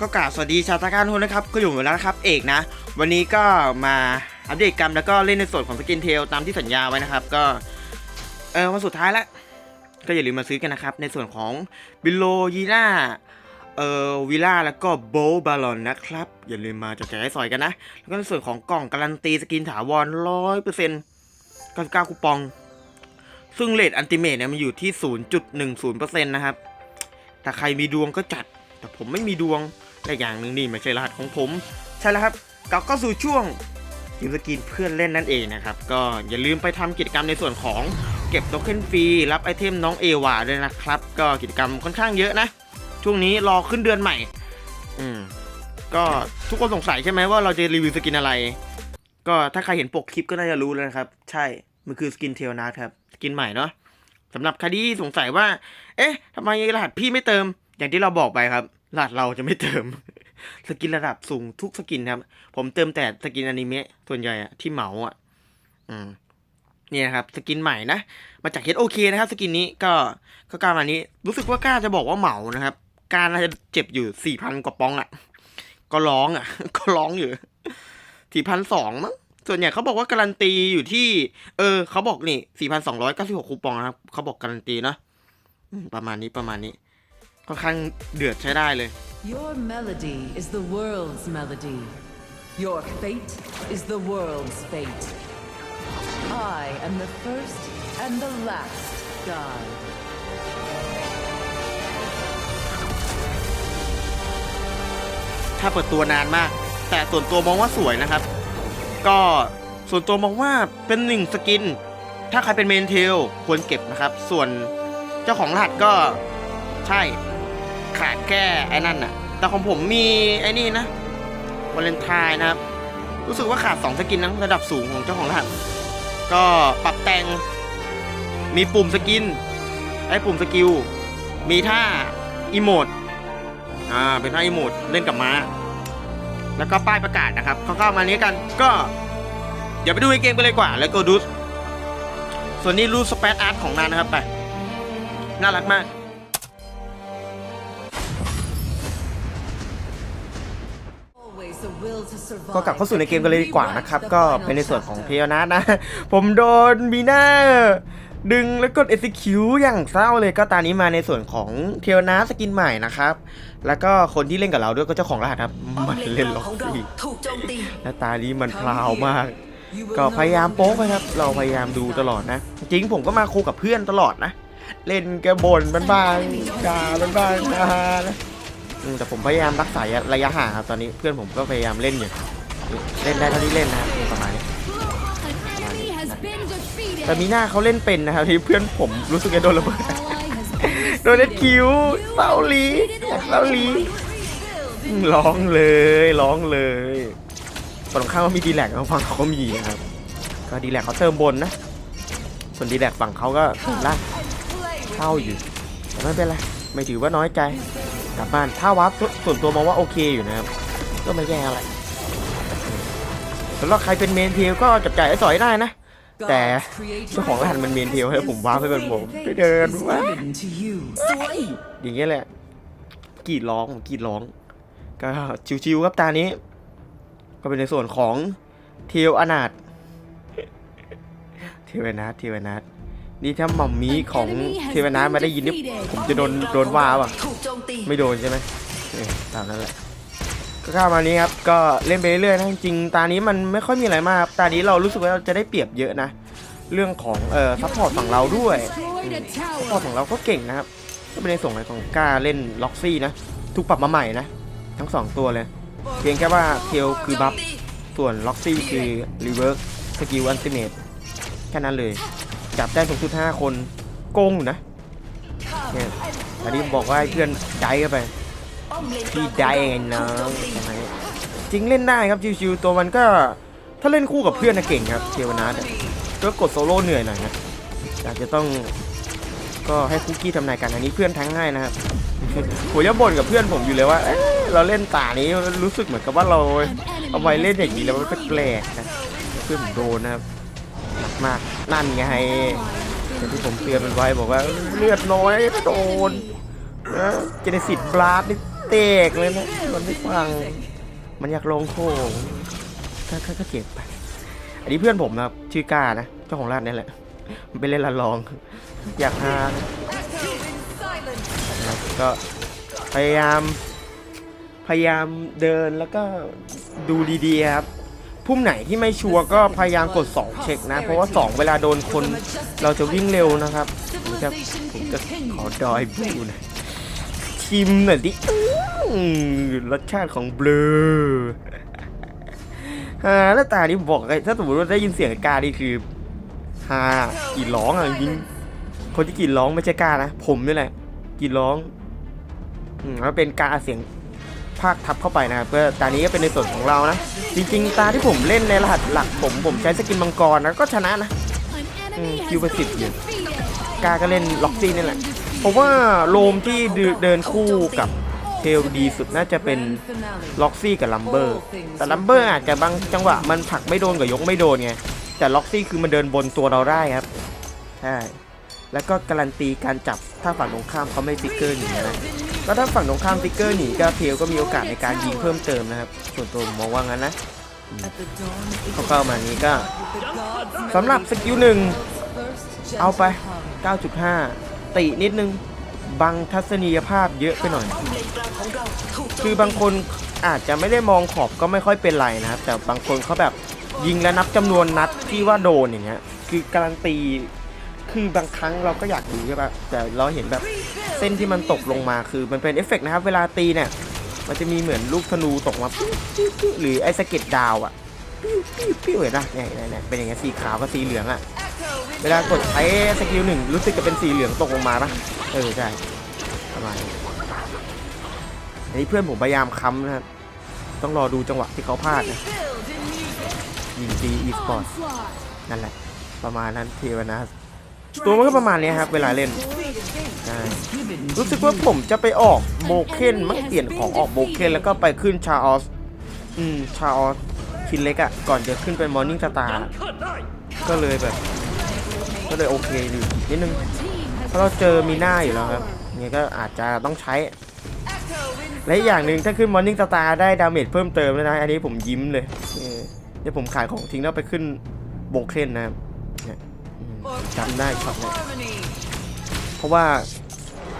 ก็กราบสวัสดีชาวตะการทุกคนนะครับ ก็อยู่เหมือนแล้วนะครับเอกนะ วันนี้ก็มาอัปเดตกันแล้วก็เล่นในส่วนของสกินเทลตามที่สัญญาไว้นะครับ ก็ เออวันสุดท้ายแล้วก็อย่าลืมมาซื้อกันนะครับ ในส่วนของบิโลยีน่าเอ่อวิล่าแล้วก็โบบาลอนนะครับ อย่าลืมมาจับจ่ายให้สอยกันนะ แล้วก็ในส่วนของกล่องการันตีสกินถาวรร้อยเปอร์เซ็นต์เก้าสิบเก้าคูปอง ซึ่งเลทอันติเมทเนี่ยมันอยู่ที่0.10%นะครับ แต่ใครมีดวงก็จัด แต่ผมไม่มีดวง และอย่างหนึ่งนี่ไม่ใช่รหัสของผม ใช่แล้วครับกลับเข้าสู่ช่วงยูสกินเพื่อนเล่นนั่นเองนะครับ ก็อย่าลืมไปทำกิจกรรมในส่วนของเก็บโทเค็นฟรีรับไอเทมน้องเอวาด้วยนะครับ ก็กิจกรรมค่อนข้างเยอะนะ ช่วงนี้รอขึ้นเดือนใหม่ อืมก็ทุกคนสงสัยใช่ไหมว่าเราจะรีวิวสกินอะไร ก็ถ้าใครเห็นปกคลิปก็น่าจะรู้แล้วนะครับ ใช่ มันคือสกินเทลนะครับสกินใหม่เนาะสำหรับใครที่สงสัยว่า เอ๊ะทำไมรหัสพี่ไม่เติม อย่างที่เราบอกไปครับ รหัสเราจะไม่เติม สกินระดับสูงทุกสกินครับ ผมเติมแต่สกินอนิเมะส่วนใหญ่อะที่เหมาอะอืมนี่นะครับสกินใหม่นะมาจาก HOK นะครับ สกินนี้ก็ก็การมานี้ รู้สึกว่ากล้าจะบอกว่าเหมานะครับ การน่าจะเจ็บอยู่สี่พันกว่าปองอะก็ร้องอะก็ร้องอยู่สี่พันสองมั้งส่วนใหญ่เขาบอกว่าการันตีอยู่ที่ เออเขาบอกนี่สี่พันสองร้อยเก้าสิบหกคูปองนะครับเขาบอกการันตีเนะประมาณนี้ประมาณนี้ ค่อนข้างเดือดใช้ได้เลย Your melody is the world's melody. Your fate is the world's fate. I am the first and the last god. ถ้าเปิดตัวนานมาก แต่ส่วนตัวมองว่าสวยนะครับ ก็ส่วนตัวมองว่าเป็นหนึ่งสกิน ถ้าใครเป็นเมนเทลควรเก็บนะครับ ส่วนเจ้าของรหัสก็ใช่ ขาดแค่ไอ้นั่นน่ะ แต่ของผมมีไอ้นี่นะวาเลนไทน์นะครับ รู้สึกว่าขาด 2 สกินนะระดับสูงของเจ้าของรหัสก็ปรับแต่ง มีปุ่มสกิน ไอ้ปุ่มสกิล มีท่าอีโมด อ่า เป็นท่าอีโมดเล่นกับม้า แล้วก็ป้ายประกาศนะครับเข้ามานี้กัน ก็อย่าไปดูในเกมกันเลยกว่า แล้วก็ดูส่วนนี้รูสเปซอาร์ตของนานนะครับไป น่ารักมาก ก็กลับเข้าสู่ในเกมกันเลยดีกว่านะครับ ก็เป็นในส่วนของเพียวนะนะ ผมโดนบีน่าดึงแล้วกด execute อย่างเศร้าเลยก็ตอนนี้มาในส่วนของเทียวนาสกินใหม่นะครับ แล้วก็คนที่เล่นกับเราด้วยก็เจ้าของรหัสครับมันเล่นล็อกของเราซี่ถูกโจมตีและตานี้มันพลาวมาก ก็พยายามโป๊กไปครับ เราพยายามดูตลอดนะ จริงผมก็มาคู่กับเพื่อนตลอดนะ เล่นแกบ่นบ้านบ้างด่าบ้านบ้างนะนะอืม แต่ผมพยายามรักษาระยะห่างครับตอนนี้เพื่อนผมก็พยายามเล่นอยู่เล่นได้เท่าที่เล่นนะครับประมาณนี้แต่มีหน้าเขาเล่นเป็นนะครับที่เพื่อนผมรู้สึกจะโดนระเบิดโดนเล็ดคิวเต้าลีเต้าลีร้องเลยร้องเลยฝั่งตรงข้ามก็มีดีแลกฝั่งเขาก็มีนะครับก็ดีแลกเขาเติมบนนะ ส่วนดีแลกฝั่งเขาก็ล่างเข้าอยู่แต่ไม่เป็นไรไม่ถือว่าน้อยใจ กลับบ้านถ้าวับส่วนตัวมองว่าโอเคอยู่นะครับ ก็ไม่แย่อะไรสำหรับใครเป็นเมนเทลก็จับจ่ายไอ้สอยได้นะ แต่เจ้าของร้านมันเมนเทลให้ผมว้าร์ปให้เป็นผมไปเดินว้าอย่างเงี้ยแหละกรีดร้องกรีดร้อง ก็ชิวๆครับตานี้ ก็เป็นในส่วนของเทลอนาถเทวนาถเทวนาถ นี่ถ้าหม่อมมีของเทวนาถมาได้ยินนี่ผมจะโดนโดนว่าป่ะถูกโจมตีไม่โดนใช่ไหมเออตามนั้นแหละก็เข้ามานี้ครับก็เล่นไปเรื่อยๆนะจริงๆตานี้มันไม่ค่อยมีอะไรมากครับตานี้เรารู้สึกว่าเราจะได้เปรียบเยอะนะ เรื่องของเอ่อซัพพอร์ตฝั่งเราด้วย destroyed a ซัพพอร์ต tower. ของเราก็เก่งนะครับก็เป็นในส่วนของกล้าเล่นล็อกซี่นะถูกปรับมาใหม่นะ ทั้งสองตัวเลย เพียงแค่ว่าเทลคือบัฟส่วนล็อกซี่คือรีเวิร์สสกิลอันติเมตแค่นั้นเลย จับได้สูงสุด5คนโกงอยู่นะเนี่ยอันนี้บอกว่าให้เพื่อนใจเข้าไปพี่ได้ไงถูน้องมจริงเล่นได้ครับชิวๆตัวมันก็ถ้าเล่นคู่กับเพื่อนนะเก่งครับเทวนาทก็กดโซโล่เหนื่อยหน่อยนะอาจจะต้องก็ให้คุกกี้ทำนายกันอันนี้เพื่อนทั้งง่ายนะครับผมจะบ่นกับเพื่อนผมอยู่เลยว่าเอ๊ะเราเล่นตานี้รู้สึกเหมือนกับว่าเราเอาไว้เล่นอย่างนี้แล้วมันแปลกนะเพื่อนผมโดนนะครับ มากนั่นไงอย่างที่ผมเตือนมันไว้บอกว่าเลือดน้อยก็โดนนะเจเนซิตบลาสนี่เตกเลยนะมันไม่ฟัง มันอยากลงโค้งก็ก็ก็เจ็บไปอันนี้เพื่อนผมนะชื่อกานะเจ้าของร้านนี่แหละมันไปเล่นละลอง อยากหาก็พยายามพยายามเดินแล้วก็ดูดีๆครับ พุ่มไหนที่ไม่ชัวร์ก็พยายามกด 2 เช็คนะ เพราะว่า 2 เวลาโดนคนเราจะวิ่งเร็วนะครับผมจะผมจะขอดอยบูหนะชิมหน่อยดิอื้อรสชาติของเบลอฮาแล้วตานี่ผมบอกเลยถ้าสมมติว่าได้ยินเสียงกานี่คือฮากรีดร้องอะจริงคนที่กรีดร้องไม่ใช่กานะ ผมนี่แหละกรีดร้องอืมแล้วเป็นกาเสียง ภาคทับเข้าไปนะครับเพื่อตานี้ก็เป็นในส่วนของเรานะ จริงๆ ตาที่ผมเล่นในรหัสหลักผมผมใช้สกินมังกรนะก็ชนะนะ An enemy Mm, has Cuba been City. defeated. กาก็เล่นล็อกซี่นี่แหละเพราะว่าโลมที่เดินเดินคู่กับเทลดีสุดน่าจะเป็น Grand finale. ล็อกซี่กับลัมเบอร์ แต่ลัมเบอร์อาจจะบางจังหวะมันผลักไม่โดนกับยกไม่โดนไง แต่ล็อกซี่คือมันเดินบนตัวเราได้ครับ ใช่ แล้วก็การันตีการจับถ้าฝั่งตรงข้ามเขาไม่ฟิกเกอร์หนีนะ แล้วถ้าฝั่งตรงข้ามฟิกเกอร์หนีก็เทลก็มีโอกาสในการยิงเพิ่มเติมนะครับ ส่วนตัวผมมองว่างั้นนะเขาเข้ามานี้ก็สำหรับสกิลหนึ่งเอาไป 9.5 ตินิดนึงบังทัศนียภาพเยอะไปหน่อย คือบางคนอาจจะไม่ได้มองขอบก็ไม่ค่อยเป็นไรนะครับ แต่บางคนเขาแบบยิงและนับจำนวนนัดที่ว่าโดนอย่างเงี้ยคือการันตี คือบางครั้งเราก็อยากดูใช่ปะแต่เราเห็นแบบเส้นที่มันตกลงมาคือมันเป็นเอฟเฟกต์นะครับ เวลาตีเนี่ย มันจะมีเหมือนลูกธนูตกมาหรือไอ้สะเก็ดดาวอะปิ้วปิ้วปิ้วเห็นปะเนี่ยเนี่ยเนี่ยเป็นอย่างเงี้ยสีขาวกับสีเหลืองอะเวลากดใช้สกิลหนึ่งรู้สึกจะเป็นสีเหลืองตกลงมาปะเออใช่ประมาณนี้นี่เพื่อนผมพยายามค้ำนะครับต้องรอดูจังหวะที่เขาพลาดนะยิงซีอีสปอร์ตนั่นแหละ ประมาณนั้นเทวนาส ตัวมันก็ประมาณนี้ครับ เวลาเล่นใช่รู้สึกว่าผมจะไปออกโบเคนมั้งเปลี่ยนของออกโบเคนแล้วก็ไปขึ้นชาออส อืม ชาออสคินเล็กอะก่อนจะขึ้นเป็นมอร์นิ่งสตาร์ก็เลยแบบ ก็เลยโอเคอยู่นิดนึงเพราะเราเจอมีหน้าอยู่แล้วครับงไงก็อาจจะต้องใช้ และอย่างหนึ่งถ้าขึ้นมอร์นิ่งสตาร์ได้ดาเมจเพิ่มเติมแล้วนะ อันนี้ผมยิ้มเลยเดี๋ยวผมขายของทิ้งแล้วไปขึ้นโบเคนนะครับ จำได้ช็อตเนี่ยเพราะว่า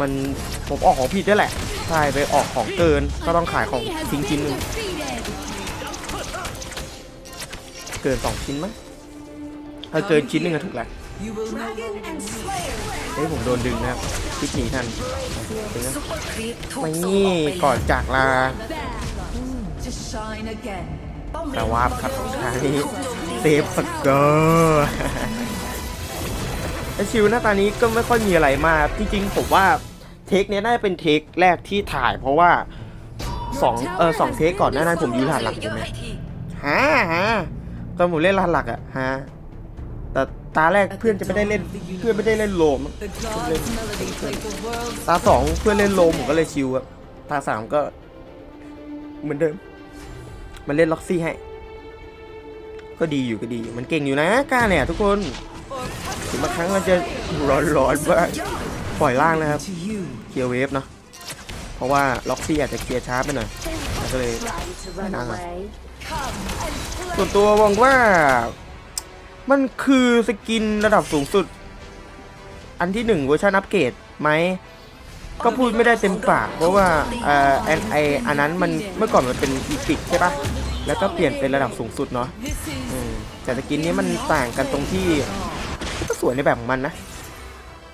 มันผมออกของผิดด้วยแหละใช่ไปออกของเกินก็ต้องขายของ enemy has ทิ้งชิ้นหนึ่งเกินสองชิ้นมั้งถ้าเกินชิ้นหนึ่งก็ถูกแล้วเฮ้ยผมโดนดึงนะครับพลิกหนีทันไม่นี่ก่อนจากลาแต่ว่าครับครั้งนี้เซฟสเกอร์ ไอชิวหน้าตานี้ก็ไม่ค่อยมีอะไรมาก จริงๆ ผมว่าเทคเนี้ยน่าจะเป็นเทคแรกที่ถ่ายเพราะว่าสองเออสองเทคก่อนหน้านั้นผมยืนหัสหลักอยู่ไหมฮะฮะตอนผมเล่นหัสหลักอะฮะแต่ตาแรกเพื่อนจะไม่ได้เล่นเพื่อนไม่ได้เล่นโลมตาสองเพื่อนเล่นโลมผมก็เลยชิวอะตาสามก็เหมือนเดิม มันเล่นล็อกซี่ให้ ก็ดีอยู่ก็ดี มันเก่งอยู่นะกล้าเนี่ยทุกคน ถึงบางครั้งมันจะร้อนร้อนๆบ้างปล่อยล่างนะครับเคลียร์เวฟเนาะเพราะว่าล็อกซี่อาจจะเคลียร์ช้าไปหน่อยก็เลยไม่น่าหรอกส่วนตัวมองว่า มันคือสกินระดับสูงสุด อันที่หนึ่งเวอร์ชันอัปเกรดไหมก็พูดไม่ได้เต็มปาก เพราะว่าเอ่อไออันนั้นมันเมื่อก่อนมันเป็นอีพิกใช่ปะแล้วก็เปลี่ยนเป็นระดับสูงสุดเนาะแต่สกินนี้มันต่างกันตรงที่ สวยในแบบของมันนะ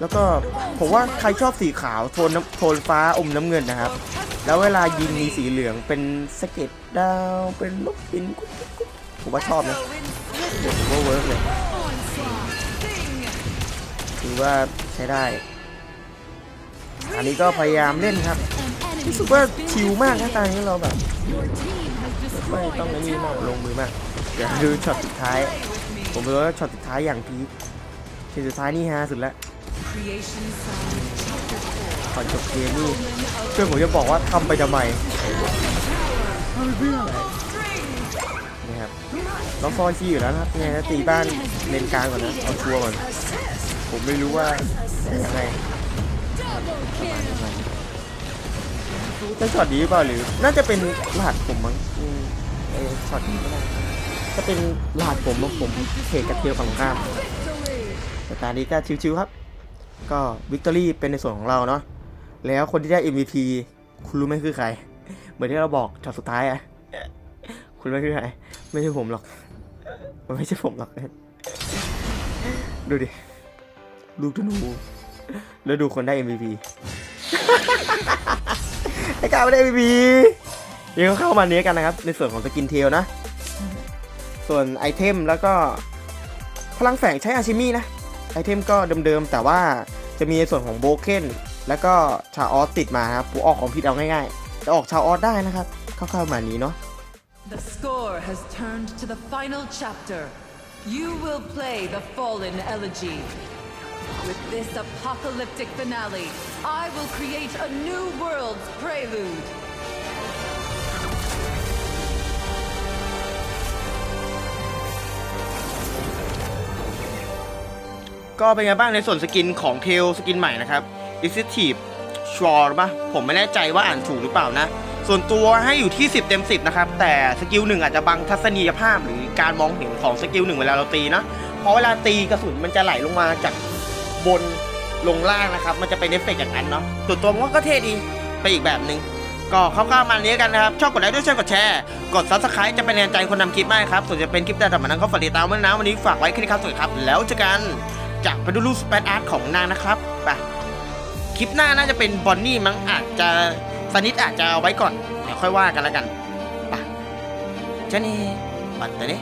แล้วก็ผมว่าใครชอบสีขาวโทนน้ำโทนฟ้าอมน้ำเงินนะครับ แล้วเวลายิงมีสีเหลืองเป็นสเก็ดดาวเป็นลูกปินกุ๊บกุ๊บกุ๊บผมว่าชอบนะผมว่าเวิร์กเลยถือว่าใช้ได้ อันนี้ก็พยายามเล่นครับรู้สึกว่าชิลมากนะตอนนี้เราแบบไม่ต้องนี่มากลงมือมากเดี๋ยวดูช็อตสุดท้าย ผมรู้ว่าช็อตสุดท้ายอย่างพีค ช็อตสุดท้ายนี่ฮะสุดละ creation sound. ก่อนจบเกมนี่เพื่อนผมจะบอกว่าทำไปทำไมทำไปเพื่ออะไรนี่ครับเราฟอยซีอยู่แล้วนะครับไงนะตีบ้านเลนกลางก่อนนะเอาชัวร์ก่อน ผมไม่รู้ว่าจะยังไง Double ประมาณ kill. ประมาณนี้ใช่ช็อตนี้เปล่าหรือ น่าจะเป็นรหัสผมมั้งอืมไอช็อตนี้ก็ได้จะเป็นรหัสผมของผมเพจกระเทียวฝั่งข้ามแต่ตอนนี้ก็ชิวๆครับ ก็วิกตอรี่เป็นในส่วนของเราเนาะแล้วคนที่ได้ MVP คุณรู้ไหมคือใคร เหมือนที่เราบอกช็อตสุดท้ายอะคุณรู้ไหมคือใครไม่ใช่ผมหรอก มันไม่ใช่ผมหรอก ดูดิลูกธนูแล้วดูคนได้ MVP ไอ้กาไม่ได้ MVP ยังเข้ามาเนี้ยกันนะครับ ในส่วนของสกินเทลนะ ส่วนไอเทมแล้วก็พลังแฝงใช้อาชิมินะ ไอเทมก็เดิมๆ แต่ว่าจะมีในส่วนของโบเคนแล้วก็ชาออสติดมาครับผู้ออกของพิษเอาง่ายๆจะออกชาออสได้นะครับคร่าวๆมานี้เนาะ The score has turned to the final chapter. You will play the Fallen Elegy. With this apocalyptic finale, I will create a new world's prelude. ก็เป็นไงบ้างในส่วนสกินของเทลสกินใหม่นะครับ i s i t i v e s h o r ป่ะผมไม่แน่ใจว่าอ่านถูกหรือเปล่านะ ส่วนตัวให้อยู่ที่ 10 เต็ม 10 นะครับ แต่สกิลหนึ่งอาจจะบังทัศนียภาพหรือการมองเห็นของสกิลหนึ่งเวลาเราตีนะ เพราะเวลาตีกระสุนมันจะไหลลงมาจากบนลงล่างนะครับ มันจะเป็นเอฟเฟกต์อย่างนั้นเนาะส่วนตัวมว่าก็เท่ดีไปอีกแบบหนึ่งก็คร่าวๆมาเนี้กันนะครับ ชอบกดไลค์ด้วยช่วยกดแชร์ กด subscribe จะเป็นแรงใจคนทำคลิปมากครับ ส่วนจะเป็นคลิปใดต่อมานั้นก็ฝากติดตามไว้นะ วันนี้ฝากไว้แค่นี้ครับ สวัสดีครับ แล้วเจอกัน จากไปดูรูปสเปซอาร์ตของนางนะครับไปคลิปหน้าน่าจะเป็นบอนนี่มั้งอาจจะสนิทอาจจะเอาไว้ก่อนเดี๋ยวค่อยว่ากันแล้วกันไปเจ้านี่ปัดแต่นี้